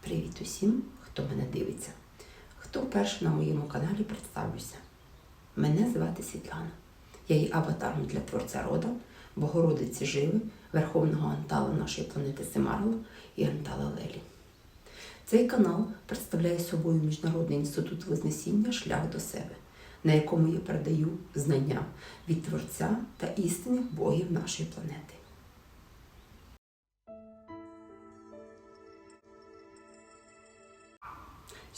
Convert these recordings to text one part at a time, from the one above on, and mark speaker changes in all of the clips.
Speaker 1: Привіт усім, хто мене дивиться. Хто вперше на моєму каналі представлюся. Мене звати Світлана. Я є аватаром для творця рода, Богородиці Живи, Верховного Антала нашої планети Семарла і Антала Лелі. Цей канал представляє собою Міжнародний інститут Вознесіння Шлях до себе, на якому я передаю знання від Творця та істинних богів нашої планети.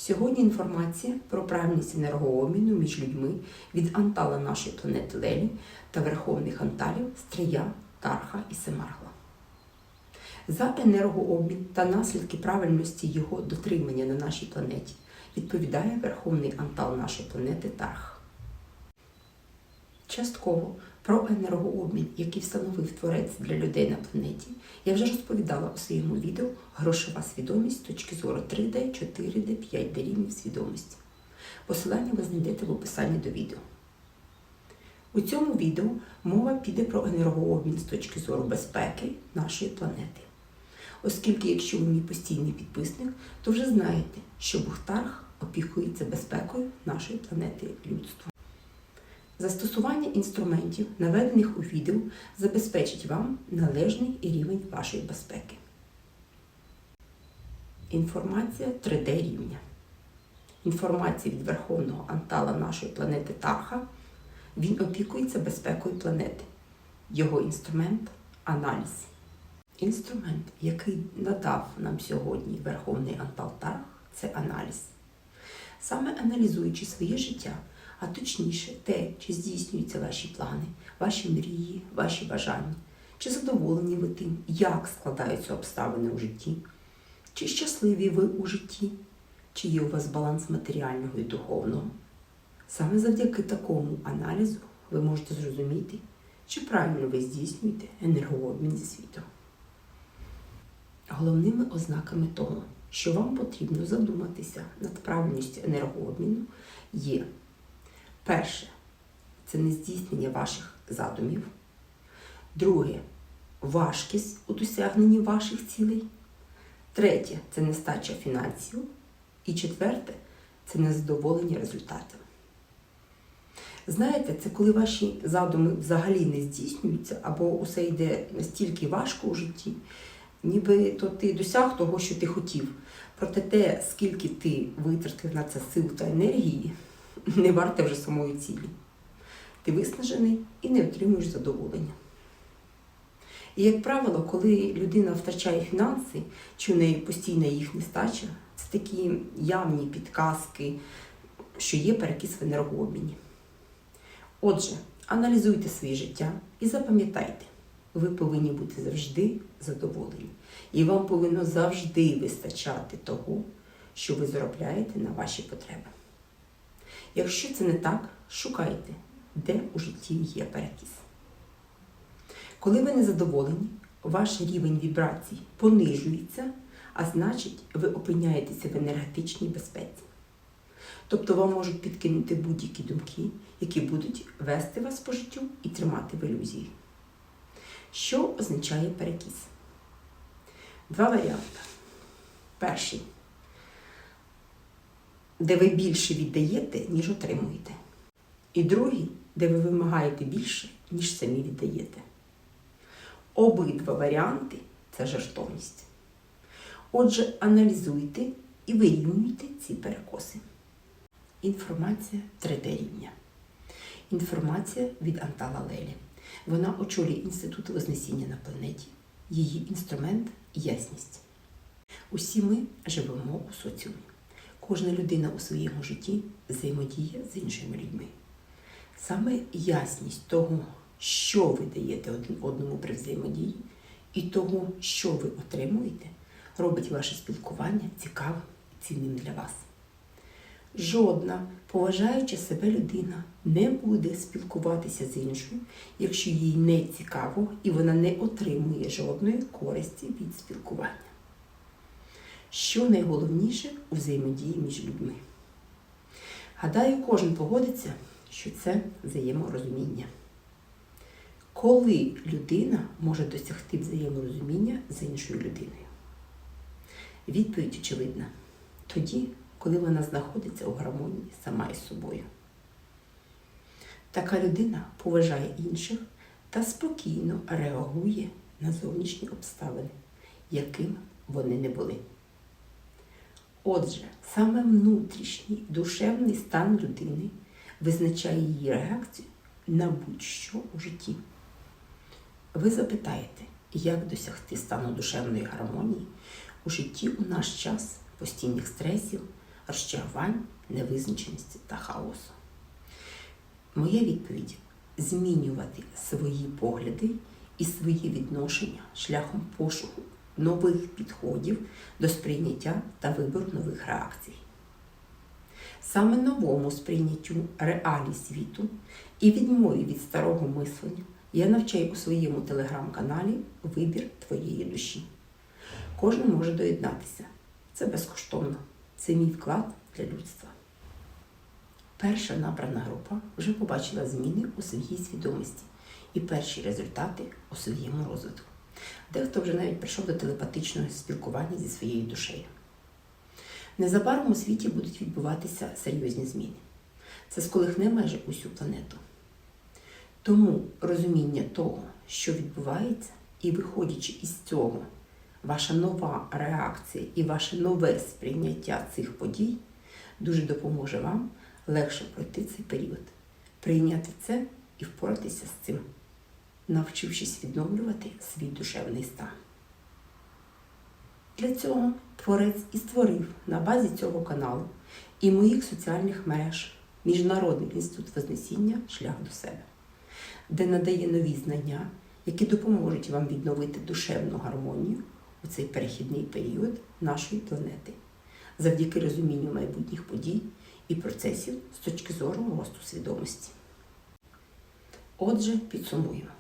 Speaker 1: Сьогодні інформація про правильність енергообміну між людьми від антала нашої планети Лелі та верховних анталів Стрия, Тарха і Семаргла. За енергообмін та наслідки правильності його дотримання на нашій планеті відповідає верховний антал нашої планети Тарх. Частково про енергообмін, який встановив творець для людей на планеті, я вже розповідала у своєму відео Грошова свідомість з точки зору 3D, 4D, 5D рівнів свідомості. Посилання ви знайдете в описанні до відео. У цьому відео мова піде про енергообмін з точки зору безпеки нашої планети. Оскільки, якщо ви мій постійний підписник, то вже знаєте, що Бухтарх опікується безпекою нашої планети людства. Застосування інструментів, наведених у відео, забезпечить вам належний рівень вашої безпеки. Інформація 3D рівня. Інформація від Верховного Антала нашої планети Тарха. Він опікується безпекою планети. Його інструмент аналіз. Інструмент, який надав нам сьогодні Верховний Антал Тарх, це аналіз. Саме аналізуючи своє життя, а точніше те, чи здійснюються ваші плани, ваші мрії, ваші бажання, чи задоволені ви тим, як складаються обставини у житті, чи щасливі ви у житті, чи є у вас баланс матеріального і духовного. Саме завдяки такому аналізу ви можете зрозуміти, чи правильно ви здійснюєте енергообмін зі світом. Головними ознаками того, що вам потрібно задуматися над правильністю енергообміну, є перше це нездійснення ваших задумів. Друге важкість у досягненні ваших цілей. Третє це нестача фінансів. І четверте це незадоволення результатом. Знаєте, це коли ваші задуми взагалі не здійснюються, або усе йде настільки важко у житті, ніби то ти досяг того, що ти хотів. Проте те, скільки ти витратив на це сил та енергії, не варте вже самої цілі. Ти виснажений і не отримуєш задоволення. І, як правило, коли людина втрачає фінанси, чи у неї постійна їх нестача, це такі явні підказки, що є перекис в енергообміні. Отже, аналізуйте своє життя і запам'ятайте, ви повинні бути завжди задоволені. І вам повинно завжди вистачати того, що ви заробляєте на ваші потреби. Якщо це не так, шукайте, де у житті є перекіс. Коли ви не задоволені, ваш рівень вібрацій понижується, а значить, ви опиняєтеся в енергетичній безпеці. Тобто вам можуть підкинути будь-які думки, які будуть вести вас по життю і тримати в ілюзії. Що означає перекіс? Два варіанти. Перший, де ви більше віддаєте, ніж отримуєте. І другий, де ви вимагаєте більше, ніж самі віддаєте. Обидва варіанти це жертовність. Отже, аналізуйте і вирівнюйте ці перекоси. Інформація 3D рівня. Інформація від Антала Лелі. Вона очолює Інститут Вознесіння на планеті. Її інструмент ясність. Усі ми живемо у соціумі. Кожна людина у своєму житті взаємодіє з іншими людьми. Саме ясність того, що ви даєте один одному при взаємодії, і того, що ви отримуєте, робить ваше спілкування цікавим і цінним для вас. Жодна поважаюча себе людина не буде спілкуватися з іншою, якщо їй не цікаво і вона не отримує жодної користі від спілкування. Що найголовніше у взаємодії між людьми? Гадаю, кожен погодиться, що це взаєморозуміння. Коли людина може досягти взаєморозуміння з іншою людиною? Відповідь очевидна. Тоді, коли вона знаходиться у гармонії сама із собою. Така людина поважає інших та спокійно реагує на зовнішні обставини, яким вони не були. Отже, саме внутрішній душевний стан людини визначає її реакцію на будь-що у житті. Ви запитаєте, як досягти стану душевної гармонії у житті у наш час постійних стресів, розчарувань, невизначеності та хаосу? Моя відповідь змінювати свої погляди і свої відношення шляхом пошуку нових підходів до сприйняття та вибору нових реакцій. Саме новому сприйняттю реалій світу і відмові від старого мислення я навчаю у своєму телеграм-каналі Вибір твоєї душі. Кожен може доєднатися. Це безкоштовно. Це мій вклад для людства. Перша набрана група вже побачила зміни у своїй свідомості і перші результати у своєму розвитку. Дехто вже навіть прийшов до телепатичного спілкування зі своєю душею. Незабаром у світі будуть відбуватися серйозні зміни. Це сколихне майже усю планету. Тому розуміння того, що відбувається, і виходячи із цього, ваша нова реакція і ваше нове сприйняття цих подій дуже допоможе вам легше пройти цей період, прийняти це і впоратися з цим, навчившись відновлювати свій душевний стан. Для цього творець і створив на базі цього каналу і моїх соціальних мереж Міжнародний інститут Вознесіння Шлях до себе, де надає нові знання, які допоможуть вам відновити душевну гармонію у цей перехідний період нашої планети, завдяки розумінню майбутніх подій і процесів з точки зору росту свідомості. Отже, підсумуємо.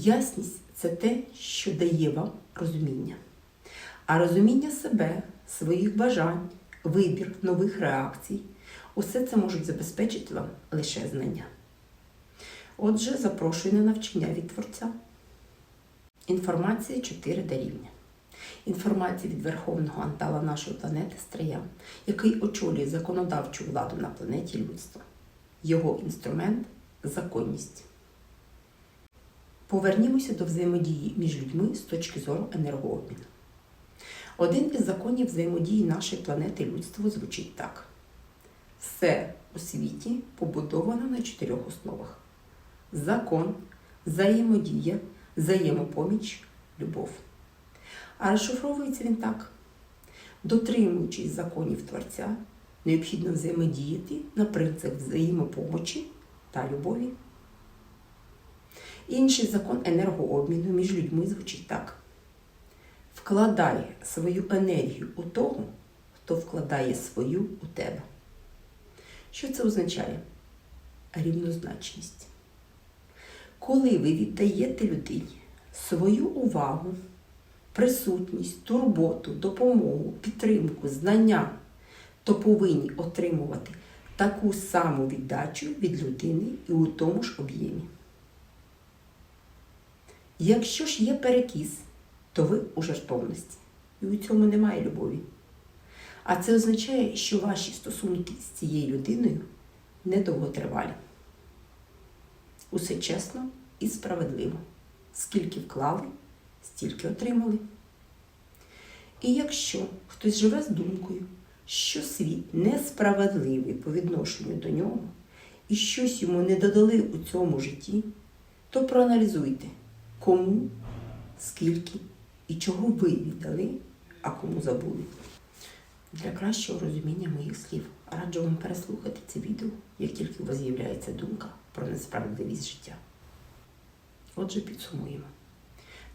Speaker 1: Ясність це те, що дає вам розуміння. А розуміння себе, своїх бажань, вибір нових реакцій усе це можуть забезпечити вам лише знання. Отже, запрошую на навчання від Творця. Інформація 4 d рівня. Інформація від Верховного Антала нашої планети Стрия, який очолює законодавчу владу на планеті людства. Його інструмент законність. Повернімося до взаємодії між людьми з точки зору енергообміну. Один із законів взаємодії нашої планети людства звучить так: все у світі побудовано на чотирьох основах: закон, взаємодія, взаємопоміч, любов. А розшифровується він так: дотримуючись законів Творця, необхідно взаємодіяти на принцип взаємопомочі та любові. Інший закон енергообміну між людьми звучить так: вкладай свою енергію у того, хто вкладає свою у тебе. Що це означає? Рівнозначність. Коли ви віддаєте людині свою увагу, присутність, турботу, допомогу, підтримку, знання, то повинні отримувати таку саму віддачу від людини і у тому ж об'ємі. Якщо ж є перекіс, то ви у жертовності. І у цьому немає любові. А це означає, що ваші стосунки з цією людиною недовготривалі. Усе чесно і справедливо. Скільки вклали, стільки отримали. І якщо хтось живе з думкою, що світ несправедливий по відношенню до нього, і щось йому не додали у цьому житті, то проаналізуйте, кому, скільки і чого ви віддали, а кому забули. Для кращого розуміння моїх слів раджу вам переслухати це відео, як тільки у вас з'являється думка про несправедливість життя. Отже, підсумуємо.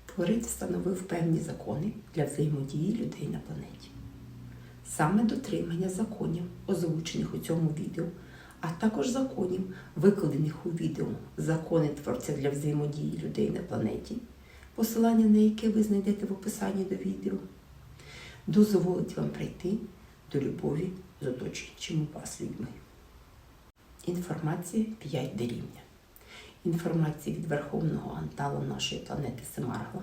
Speaker 1: Творець встановив певні закони для взаємодії людей на планеті. Саме дотримання законів, озвучених у цьому відео, а також законів, викладених у відео Закони творця для взаємодії людей на планеті, посилання на яке ви знайдете в описанні до відео, дозволить вам прийти до любові з оточуючими вас людьми. Інформація 5 d. Інформація від Верховного Антала нашої планети Семаргла,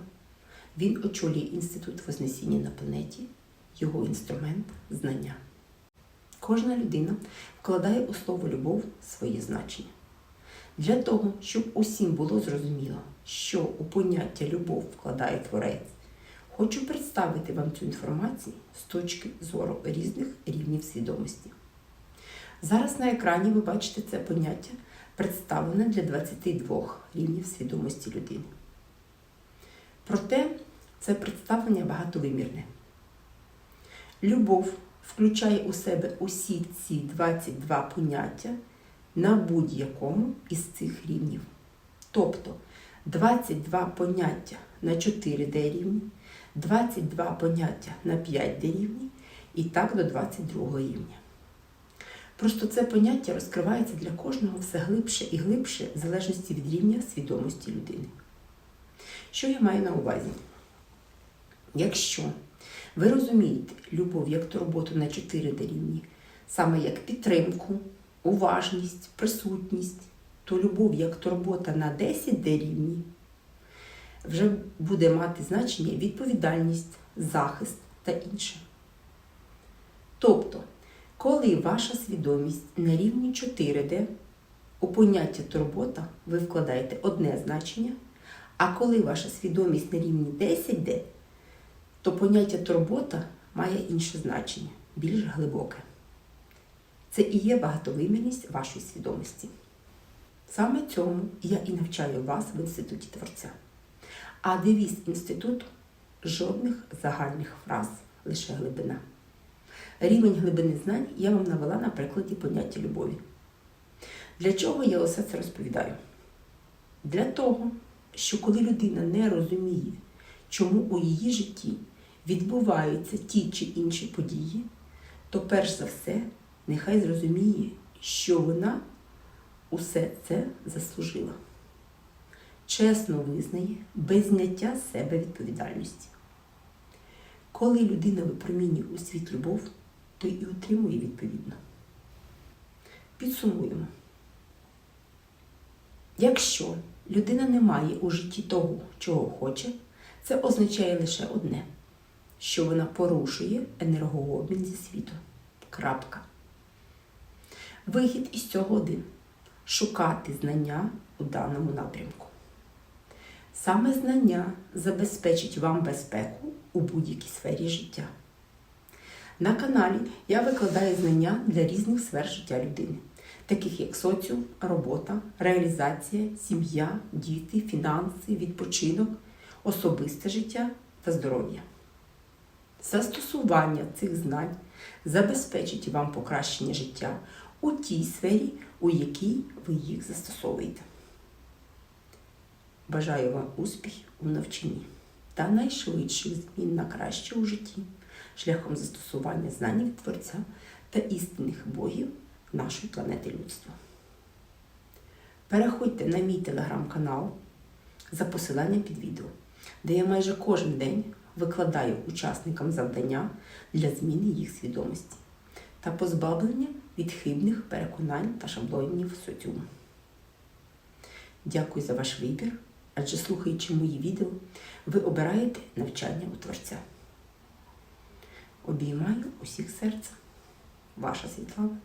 Speaker 1: Він очолює інститут Вознесіння на планеті, його інструмент знання. Кожна людина вкладає у слово любов своє значення. Для того, щоб усім було зрозуміло, що у поняття любов вкладає творець, хочу представити вам цю інформацію з точки зору різних рівнів свідомості. Зараз на екрані ви бачите це поняття, представлене для 22 рівнів свідомості людини. Проте це представлення багатовимірне. Любов включає у себе усі ці 22 поняття на будь-якому із цих рівнів. Тобто 22 поняття на 4D рівні, 22 поняття на 5D рівні і так до 22 рівня. Просто це поняття розкривається для кожного все глибше і глибше в залежності від рівня свідомості людини. Що я маю на увазі? Якщо ви розумієте любов як турботу на 4D рівні, саме як підтримку, уважність, присутність, то любов як турбота на 10D рівні вже буде мати значення відповідальність, захист та інше. Тобто, коли ваша свідомість на рівні 4D, у поняття турбота ви вкладаєте одне значення, а коли ваша свідомість на рівні 10D, то поняття турбота має інше значення, більш глибоке. Це і є багатовимірність вашої свідомості. Саме цьому я і навчаю вас в інституті творця. А девіз інституту жодних загальних фраз, лише глибина. Рівень глибини знань я вам навела на прикладі поняття любові. Для чого я усе це розповідаю? Для того, що коли людина не розуміє, чому у її житті відбуваються ті чи інші події, то перш за все нехай зрозуміє, що вона усе це заслужила. Чесно визнає без зняття з себе відповідальності. Коли людина випромінює у світ любов, то і отримує відповідно. Підсумуємо. Якщо людина не має у житті того, чого хоче, це означає лише одне, що вона порушує енергообмін зі світу. Крапка. Вихід із цього один шукати знання у даному напрямку. Саме знання забезпечить вам безпеку у будь-якій сфері життя. На каналі я викладаю знання для різних сфер життя людини, таких як соціум, робота, реалізація, сім'я, діти, фінанси, відпочинок, особисте життя та здоров'я. Застосування цих знань забезпечить вам покращення життя у тій сфері, у якій ви їх застосовуєте. Бажаю вам успіхів у навчанні та найшвидших змін на краще у житті шляхом застосування знань Творця та істинних богів нашої планети людства. Переходьте на мій телеграм-канал за посиланням під відео, де я майже кожен день викладаю учасникам завдання для зміни їх свідомості та позбавлення від хибних переконань та шаблонів соціуму. Дякую за ваш вибір, адже слухаючи мої відео, ви обираєте навчання у Творця. Обіймаю усіх серця. Ваша Світлана.